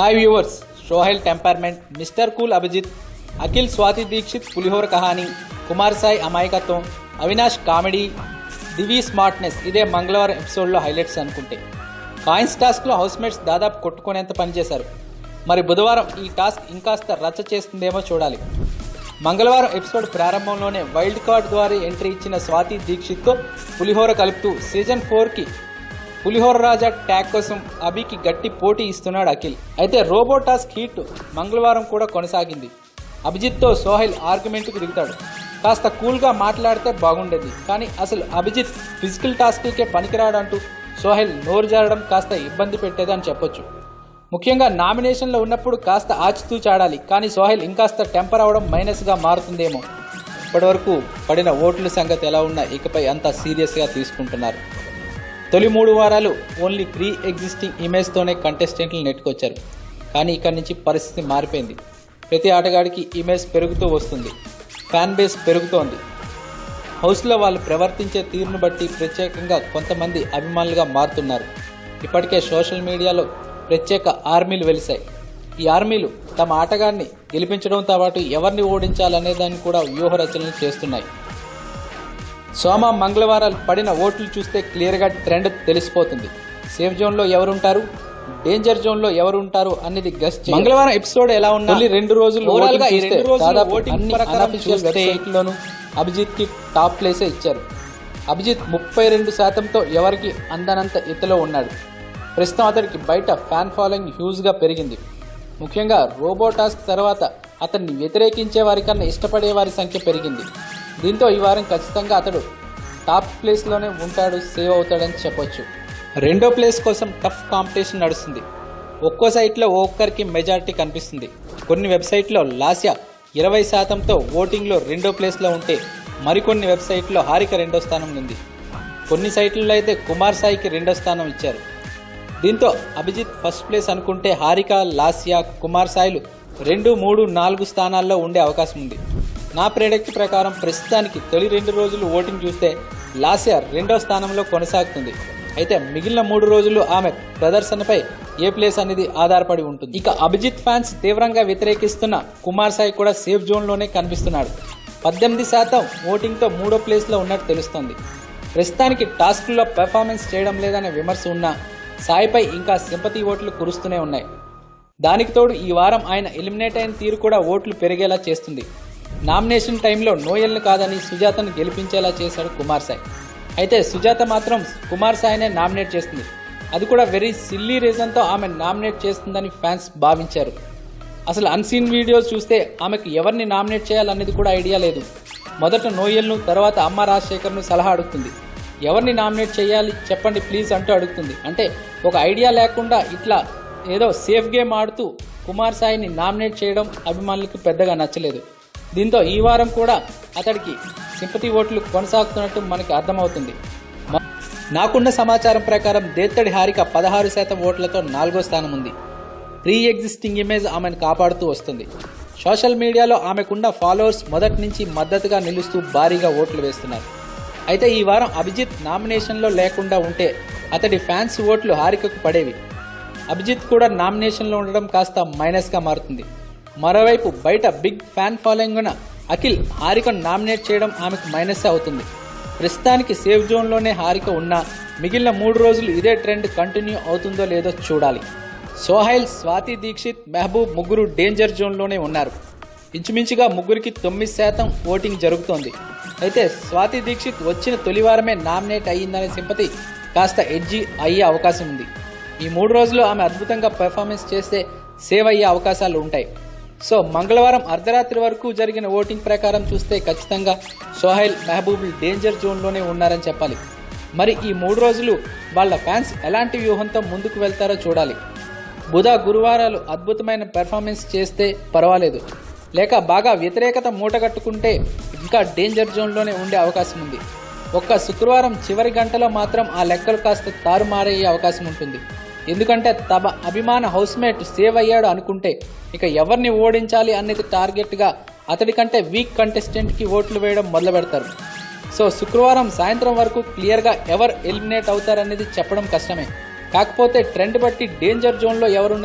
Hi viewers Sohel temperament mister cool Abhijeet Akhil Swathi Deekshith పులిహోర కహాని కుమార్ సాయి అమాయకత్వం Avinash comedy దివి smartness ఇదే మంగళవారం ఎపిసోడ్లో హైలైట్స్ అనుకుంటే. కాయిన్స్ టాస్క్లో హౌస్మేట్స్ దాదాపు కొట్టుకునేంత పనిచేశారు మరి బుధవారం ఈ టాస్క్ ఇంకాస్త రచ్చ చేస్తుందేమో చూడాలి. మంగళవారం ఎపిసోడ్ ప్రారంభంలోనే వైల్డ్ కార్డ్ ద్వారా ఎంట్రీ ఇచ్చిన స్వాతి దీక్షిత్తో పులిహోర కలుపుతూ సీజన్ ఫోర్కి పులిహోర రాజా ట్యాగ్ కోసం అభికి గట్టి పోటీ ఇస్తున్నాడు అఖిల్. అయితే రోబో టాస్క్ హీట్ మంగళవారం కూడా కొనసాగింది. అభిజిత్తో సోహెల్ ఆర్గ్యుమెంట్కు దిగుతాడు. కాస్త కూల్గా మాట్లాడితే బాగుండేది. కానీ అసలు అభిజిత్ ఫిజికల్ టాస్క్లకే పనికిరాడంటూ సోహెల్ నోరు జారడం కాస్త ఇబ్బంది పెట్టేదని చెప్పొచ్చు. ముఖ్యంగా నామినేషన్లో ఉన్నప్పుడు కాస్త ఆచితూచాడాలి కానీ సోహెల్ ఇంకాస్త టెంపర్ అవడం మైనస్గా మారుతుందేమో. ఇప్పటివరకు పడిన ఓట్ల సంగతి ఎలా ఉన్నా ఇకపై అంతా సీరియస్గా తీసుకుంటున్నారు. తొలి మూడు వారాలు ఓన్లీ ప్రీ ఎగ్జిస్టింగ్ ఇమేజ్తోనే కంటెస్టెంట్లు నెట్టుకొచ్చారు. కానీ ఇక్కడి నుంచి పరిస్థితి మారిపోయింది. ప్రతి ఆటగాడికి ఇమేజ్ పెరుగుతూ వస్తుంది. ఫ్యాన్ బేస్ పెరుగుతోంది. హౌస్లో వాళ్ళు ప్రవర్తించే తీరును బట్టి ప్రత్యేకంగా కొంతమంది అభిమానులుగా మారుతున్నారు. ఇప్పటికే సోషల్ మీడియాలో ప్రత్యేక ఆర్మీలు వెలిశాయి. ఈ ఆర్మీలు తమ ఆటగాన్ని గెలిపించడంతో పాటు ఎవరిని ఓడించాలనే దాన్ని కూడా వ్యూహ రచనలు చేస్తున్నాయి. సోమ మంగళవారాలు పడిన ఓట్లు చూస్తే క్లియర్గా ట్రెండ్ తెలిసిపోతుంది. సేఫ్ జోన్లో ఎవరుంటారు? డేంజర్ జోన్లో ఎవరు ఉంటారు అనేది గెస్ట్ మంగళవారం ఎపిసోడ్ ఎలా ఉన్నా రెండు రోజులు లోను అభిజిత్కి టాప్ ప్లేసే ఇచ్చారు. అభిజిత్ ముప్పై రెండు శాతంతో ఎవరికి అందనంత ఎత్తులో ఉన్నాడు. ప్రస్తుతం అతడికి బయట ఫ్యాన్ ఫాలోయింగ్ హ్యూజ్గా పెరిగింది. ముఖ్యంగా రోబో టాస్క్ తర్వాత అతన్ని వ్యతిరేకించే వారికన్నా ఇష్టపడే వారి సంఖ్య పెరిగింది. దీంతో ఈ వారం ఖచ్చితంగా అతడు టాప్ ప్లేస్లోనే ఉంటాడు సేవ్ అవుతాడని చెప్పొచ్చు. రెండో ప్లేస్ కోసం టఫ్ కాంపిటీషన్ నడుస్తుంది. ఒక్కో సైట్లో ఒక్కరికి మెజారిటీ కనిపిస్తుంది. కొన్ని వెబ్సైట్లో లాస్యా ఇరవై శాతంతో ఓటింగ్లో రెండో ప్లేస్లో ఉంటే మరికొన్ని వెబ్సైట్లో హారిక రెండో స్థానం ఉంది. కొన్ని సైట్లలో అయితే కుమార్ సాయికి రెండో స్థానం ఇచ్చారు. దీంతో అభిజిత్ ఫస్ట్ ప్లేస్ అనుకుంటే హారిక లాస్యా కుమార్ సాయిలు రెండు మూడు నాలుగు స్థానాల్లో ఉండే అవకాశం ఉంది. నా ప్రెడిక్ట్ ప్రకారం ప్రస్తుతానికి తొలి రెండు రోజులు ఓటింగ్ చూస్తే లాసియర్ రెండో స్థానంలో కొనసాగుతుంది. అయితే మిగిలిన మూడు రోజులు ఆమె ప్రదర్శనపై ఏ ప్లేస్ అనేది ఆధారపడి ఉంటుంది? ఇక అభిజిత్ ఫ్యాన్స్ తీవ్రంగా వ్యతిరేకిస్తున్న కుమార్ సాయి కూడా సేఫ్ జోన్లోనే కనిపిస్తున్నాడు. పద్దెనిమిది శాతం ఓటింగ్తో మూడో ప్లేస్లో ఉన్నట్టు తెలుస్తోంది. ప్రస్తుతానికి టాస్క్లో పెర్ఫార్మెన్స్ చేయడం లేదనే విమర్శ ఉన్నా సాయిపై ఇంకా సింపతి ఓట్లు కురుస్తూనే ఉన్నాయి. దానికి తోడు ఈ వారం ఆయన ఎలిమినేట్ అయిన తీరు కూడా ఓట్లు పెరిగేలా చేస్తుంది. నామినేషన్ టైంలో నోయల్ని కాదని సుజాతను గెలిపించేలా చేశాడు కుమార్ సాయి. అయితే సుజాత మాత్రం కుమార్ సాయినే నామినేట్ చేస్తుంది అది కూడా వెరీ సిల్లీ రీజన్తో ఆమె నామినేట్ చేస్తుందని ఫ్యాన్స్ భావించారు. అసలు అన్సీన్ వీడియోస్ చూస్తే ఆమెకు ఎవరిని నామినేట్ చేయాలనేది కూడా ఐడియా లేదు. మొదట నోయల్ను తర్వాత అమ్మ రాజశేఖర్ను సలహా అడుగుతుంది. ఎవరిని నామినేట్ చేయాలి చెప్పండి ప్లీజ్ అంటూ అడుగుతుంది. అంటే ఒక ఐడియా లేకుండా ఇట్లా ఏదో సేఫ్ గేమ్ ఆడుతూ కుమార్ సాయిని నామినేట్ చేయడం అభిమానులకు పెద్దగా నచ్చలేదు. దీంతో ఈ వారం కూడా అతడికి సింపతి ఓట్లు కొనసాగుతున్నట్టు మనకి అర్థమవుతుంది. నాకున్న సమాచారం ప్రకారం దేత్తడి హారిక పదహారు శాతం ఓట్లతో నాలుగో స్థానం ఉంది ప్రీ ఎగ్జిస్టింగ్ ఇమేజ్ ఆమెను కాపాడుతూ వస్తుంది. సోషల్ మీడియాలో ఆమెకున్న ఫాలోవర్స్ మొదటి నుంచి మద్దతుగా నిలుస్తూ భారీగా ఓట్లు వేస్తున్నారు. అయితే ఈ వారం అభిజిత్ నామినేషన్లో లేకుండా ఉంటే అతడి ఫ్యాన్స్ ఓట్లు హారికకు పడేవి. అభిజిత్ కూడా నామినేషన్లో ఉండడం కాస్త మైనస్గా మారుతుంది. మరోవైపు బయట బిగ్ ఫ్యాన్ ఫాలోయింగ్ ఉన్న అఖిల్ హారికను నామినేట్ చేయడం ఆమెకు మైనస్ అవుతుంది. ప్రస్తుతానికి సేఫ్ జోన్లోనే హారిక ఉన్నా మిగిలిన మూడు రోజులు ఇదే ట్రెండ్ కంటిన్యూ అవుతుందో లేదో చూడాలి. సోహైల్ స్వాతి దీక్షిత్ మెహబూబ్ ముగ్గురు డేంజర్ జోన్లోనే ఉన్నారు. ఇంచుమించుగా ముగ్గురికి తొమ్మిది శాతం ఓటింగ్ జరుగుతోంది. అయితే స్వాతి దీక్షిత్ వచ్చిన తొలివారమే నామినేట్ అయ్యిందనే సింపతి కాస్త ఎడ్జి అయ్యే అవకాశం ఉంది. ఈ మూడు రోజులు ఆమె అద్భుతంగా పెర్ఫార్మెన్స్ చేస్తే సేవ్ అయ్యే అవకాశాలు ఉంటాయి. సో మంగళవారం అర్ధరాత్రి వరకు జరిగిన ఓటింగ్ ప్రకారం చూస్తే ఖచ్చితంగా సోహైల్ మెహబూబుల్ డేంజర్ జోన్లోనే ఉన్నారని చెప్పాలి. మరి ఈ మూడు రోజులు వాళ్ళ ఫ్యాన్స్ ఎలాంటి వ్యూహంతో ముందుకు వెళ్తారో చూడాలి. బుధ గురువారాలు అద్భుతమైన పెర్ఫార్మెన్స్ చేస్తే పర్వాలేదు. లేక బాగా వ్యతిరేకత మూటగట్టుకుంటే ఇంకా డేంజర్ జోన్లోనే ఉండే అవకాశం ఉంది. ఒక్క శుక్రవారం చివరి గంటలో మాత్రం ఆ లెక్కలు కాస్త తారుమారయ్యే అవకాశం ఉంటుంది. ఎందుకంటే తమ అభిమాన హౌస్మేట్ సేవ్ అయ్యాడు అనుకుంటే ఇక ఎవరిని ఓడించాలి అనేది టార్గెట్గా అతడి కంటే వీక్ కంటెస్టెంట్కి ఓట్లు వేయడం మొదలు పెడతారు సో శుక్రవారం సాయంత్రం వరకు క్లియర్గా ఎవరు ఎలిమినేట్ అవుతారనేది చెప్పడం కష్టమే. కాకపోతే ట్రెండ్ బట్టి డేంజర్ జోన్లో ఎవరున్న